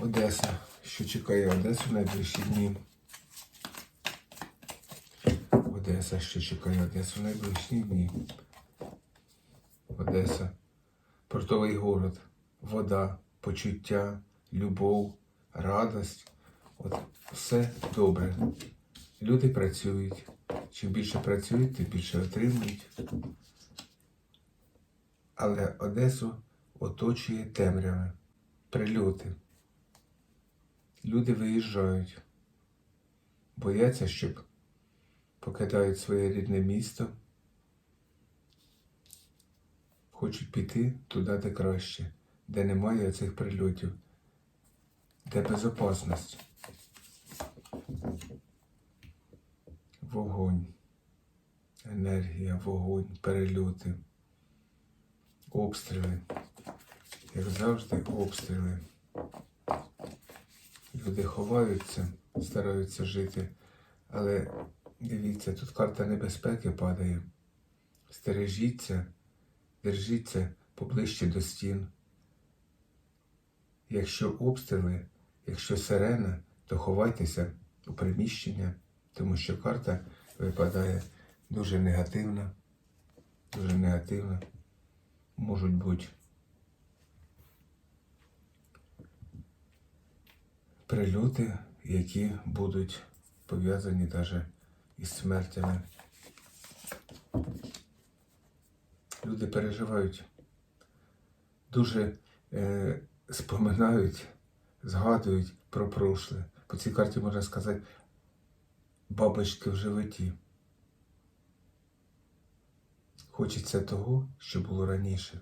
Одеса. Що чекає Одесу в найближчі дні? Одеса, що чекає Одесу в найближчі дні? Одеса. Портовий город. Вода, почуття, любов, радость. От все добре. Люди працюють. Чим більше працюють, тим більше отримують. Але Одесу оточує темрява, прильоти. Люди виїжджають, бояться, щоб покидають своє рідне місто, хочуть піти туди, де краще, де немає цих прильотів, де безопасність. Вогонь, енергія, вогонь, перельоти, обстріли. Як завжди, обстріли. Люди ховаються, стараються жити, але дивіться, тут карта небезпеки падає. Стережіться, держіться поближче до стін. Якщо обстріли, якщо сирена, то ховайтеся у приміщення, тому що карта випадає дуже негативна, дуже негативна. Можуть бути прильоти, які будуть пов'язані навіть із смертями. Люди переживають, дуже е, споминають, згадують про прошле. По цій карті можна сказати бабочки в животі. Хочеться того, що було раніше.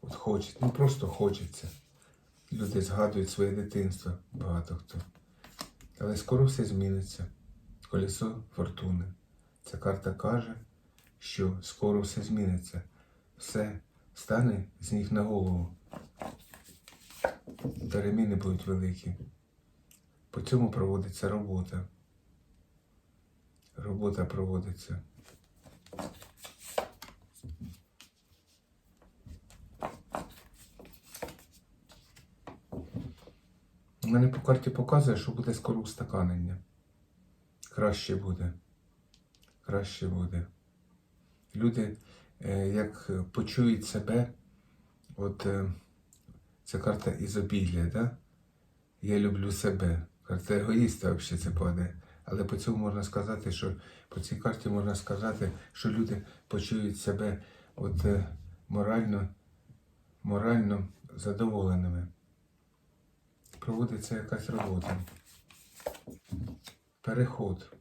От хочеться, ну просто хочеться. Люди згадують своє дитинство, багато хто. Але скоро все зміниться. Колесо фортуни. Ця карта каже, що скоро все зміниться. Все стане з ніг на голову. Переміни будуть великі. По цьому проводиться робота. Робота проводиться. У мене по карті показує, що буде скоро устаканення. Краще буде. Краще буде. Люди, е, як почують себе, от е, це карта ізобілля, да? Я люблю себе. Карта егоїста взагалі це падає. Але по цьому можна сказати, що по цій карті можна сказати, що люди почують себе от е, морально, морально задоволеними проводиться якась робота. Переход.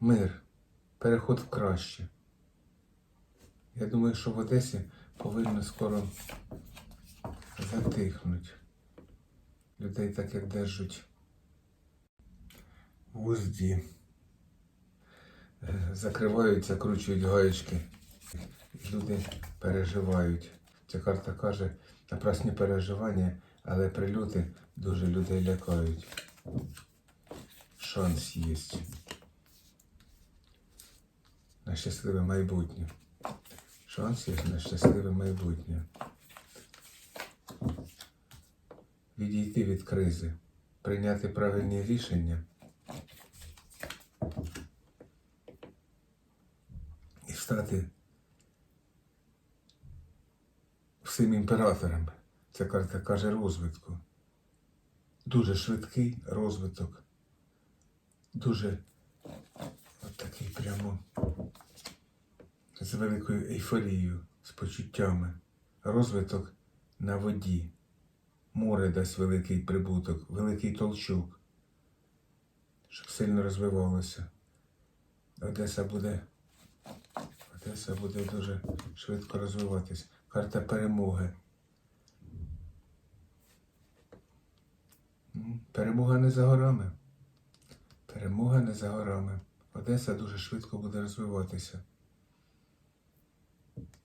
Мир. Переход в краще. Я думаю, що в Одесі повинно скоро затихнути. Людей так як держать в узді. Е, Закривають, закручують гаєчки. Люди переживають. Ця карта каже напрасні переживання, але прильоти дуже людей лякають. Шанс є. На щасливе майбутнє. Шанс є на щасливе майбутнє. Відійти від кризи, прийняти правильні рішення і стати всім імператором. Ця карта каже розвитку. Дуже швидкий розвиток. Дуже от такий прямо з великою ейфорією, з почуттями. Розвиток на воді. Море дасть великий прибуток, великий толчок, щоб сильно розвивалося. Одеса буде, Одеса буде дуже швидко розвиватись. Карта перемоги. Перемога не за горами. Перемога не за горами. Одеса дуже швидко буде розвиватися.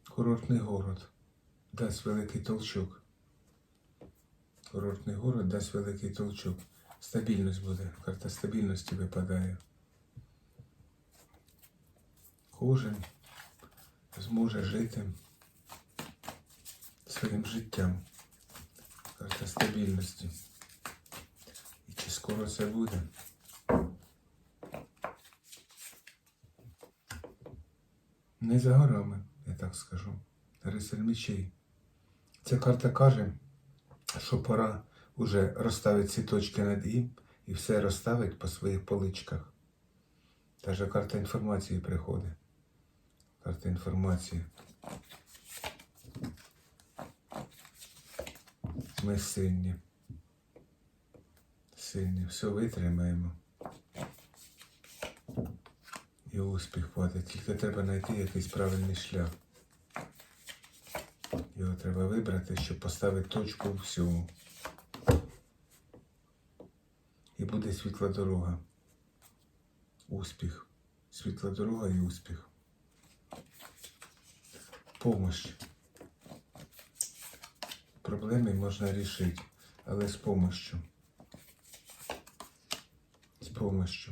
Курортний город дасть великий толчок. Курортний город дасть великий толчок. Стабільність буде. Карта стабільності випадає. Кожен зможе жити своїм життям. Карта стабільності. Скоро це буде? Не за горами, я так скажу. Рицарь мечей. Ця карта каже, що пора уже розставити ці точки над «і» і все розставити по своїх поличках. Та же карта інформації приходить. Карта інформації. Ми сильні. Сильні. Все витримаємо. І успіх буде. Тільки треба знайти якийсь правильний шлях. Його треба вибрати, щоб поставити точку всьому. І буде світла дорога. Успіх. Світла дорога і успіх. Помощь. Проблеми можна рішити, але з помощью. З.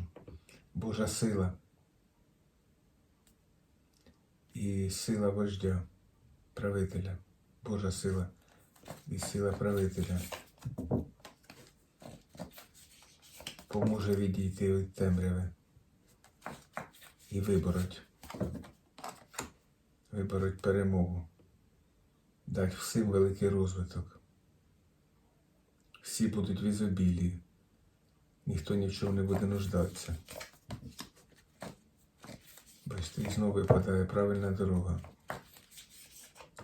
Божа сила. І сила вождя, правителя. Божа сила і сила правителя. Поможе відійти від темряви і вибороть. Вибороть перемогу. Дать всім великий розвиток. Всі будуть в ізобілії. Ніхто ні в чому не буде нуждатися. Бачите, і знову випадає правильна дорога.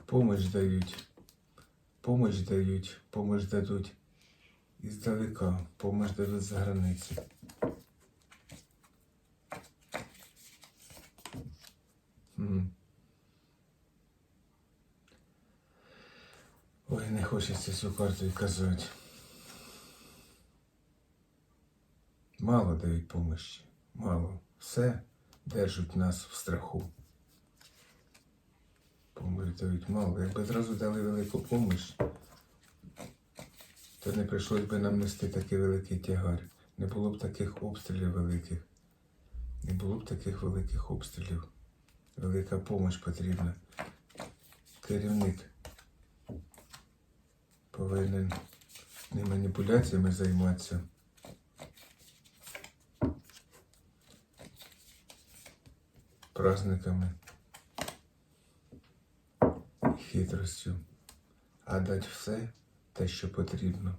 Помощь дають. Помощь дають, помощь дадуть іздалека, помощь дадуть за границі. Ой, не хочеться цю карту і казати. Мало дають помощі. Мало. Все держать нас в страху. Помощь дають мало. Якби зразу дали велику помощь, то не прийшлось би нам нести такий великий тягар. Не було б таких обстрілів великих. Не було б таких великих обстрілів. Велика помощь потрібна. Керівник повинен не маніпуляціями займатися. Праздниками і хитростю, а дати все те, що потрібно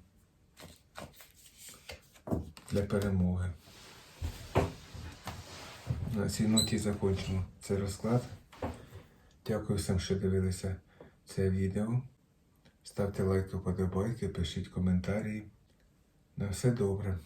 для перемоги. На цій ноті закончимо цей розклад. Дякую всім, що дивилися це відео. Ставте лайки, подобайки, пишіть коментарі. На все добре.